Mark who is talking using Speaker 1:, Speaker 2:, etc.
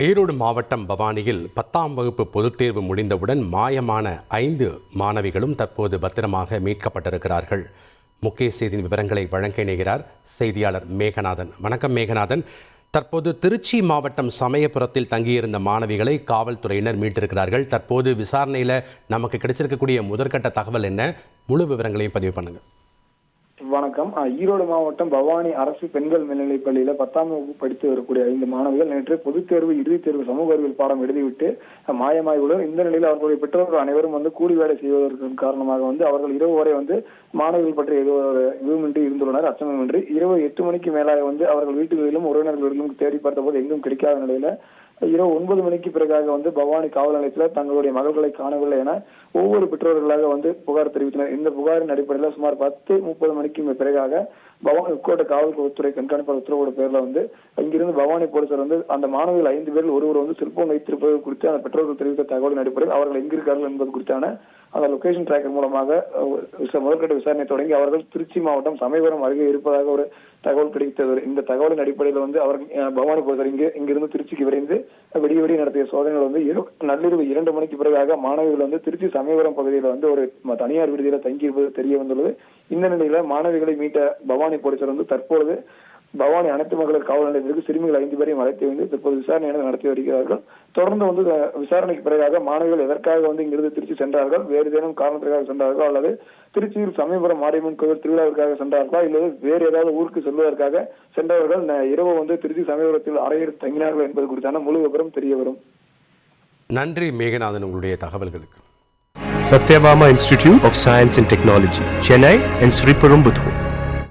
Speaker 1: ஈரோடு மாவட்டம் பவானியில் பத்தாம் வகுப்பு பொதுத் தேர்வு முடிந்தவுடன் மாயமான ஐந்து மாணவிகளும் தற்போது பத்திரமாக மீட்கப்பட்டிருக்கிறார்கள். முக்கிய செய்தியின் விவரங்களை வழங்க இணைகிறார் செய்தியாளர் மேகநாதன். வணக்கம் மேகநாதன். தற்போது திருச்சி மாவட்டம் சமயபுரத்தில் தங்கியிருந்த மாணவிகளை காவல்துறையினர் மீட்டிருக்கிறார்கள். தற்போது விசாரணையில் நமக்கு கிடைச்சிருக்கக்கூடிய முதற்கட்ட தகவல் என்ன? முழு விவரங்களையும் பதிவு பண்ணுங்கள்
Speaker 2: வணக்கம். ஈரோடு மாவட்டம் பவானி அரசு பெண்கள் மேல்நிலைப் பள்ளியில பத்தாம் வகுப்பு படித்து வரக்கூடிய ஐந்து மாணவிகள் நேற்று பொதுத் தேர்வு இறுதித் தேர்வு சமூக அறிவியல் பாடம் எழுதிவிட்டு அஹ், உள்ளனர். இந்த நிலையில் அவர்களுடைய பெற்றோர்கள் அனைவரும் வந்து கூலி வேலை செய்வதற்கு காரணமாக வந்து அவர்கள் இரவு வரை வந்து மாணவிகள் பற்றி ஏதோ ஒரு இதுவுமின்றி இருந்துள்ளனர். அச்சமின்றி இரவு எட்டு மணிக்கு மேலாக வந்து அவர்கள் வீட்டுகளிலும் உறவினர்களிலும் தேடி பார்த்தபோது எங்கும் கிடைக்காத நிலையில இரவு ஒன்பது மணிக்கு பிறகாக வந்து பவானி காவல் நிலையத்தில் தங்களுடைய மகள்களை காணவில்லை என ஒவ்வொரு பெற்றோர்களாக வந்து புகார் தெரிவித்தனர். இந்த புகாரின் அடிப்படையில் சுமார் பத்து முப்பது மணிக்கு பிறகாக பவானி உட்கோட்ட காவல்துறை கண்காணிப்பாளர் உத்தரவோட பேர்ல வந்து அங்கிருந்து பவானி போலீசார் வந்து அந்த மாணவர்கள் ஐந்து பேரில் ஒருவர் வந்து செல்போன் வைத்திருப்பது குறித்து அந்த பெற்றோர்கள் தெரிவித்த தகவலின் அடிப்படையில் அவர்கள் எங்கிருக்கார்கள் என்பது குறித்தான அந்த லொகேஷன் டிராக்கர் மூலமாக முதற்கட்ட விசாரணை தொடங்கி அவர்கள் திருச்சி மாவட்டம் சமயபுரம் அருகே இருப்பதாக ஒரு தகவல் கிடைத்தது. இந்த தகவலின் அடிப்படையில் வந்து அவர் பவானி போதர் இங்கே இங்கிருந்து திருச்சிக்கு விரைந்து விடிய விடிய நடத்திய சோதனைகள் வந்து நள்ளிரவு இரண்டு மணிக்கு பிறகாக மாணவிகள் வந்து திருச்சி சமயபுரம் பகுதியில் வந்து ஒரு தனியார் விடுதியில் தங்கியிருப்பது தெரிய வந்துள்ளது. இந்த நிலையில மாணவிகளை மீட்ட பவானி போலீசார் வந்து தற்பொழுது பவானி அனைத்து மகளிர் காவல் நிலையத்திற்கு சிறுமிகள் ஐந்து பேரையும் அழைத்து வந்து தற்போது விசாரணை நடத்தி வருகிறார்கள். தொடர்ந்து வந்து விசாரணைக்கு பிறகாக மாணவிகள் எதற்காக வந்து இங்கிருந்து திருச்சி சென்றார்கள்? வேறு ஏதேனும் காரணத்திற்காக சென்றார்களோ? அல்லது திருச்சியில் சமயபுரம் மாரியம்மன் கோவில் திருவிழாவிற்காக சென்றார்களா? இல்லது வேறு ஏதாவது ஊருக்கு செல்வதற்காக சென்றவர்கள் இரவு வந்து திருச்சி சமயபுரத்தில் அறையில் தங்கினார்கள் என்பது குறித்தான முழு விவரம் தெரிய வரும்.
Speaker 1: நன்றி மேகநாதன் உங்களுடைய தகவல்களுக்கு.
Speaker 3: Satyabama Institute of Science and Technology, Chennai and Sriperumbudur.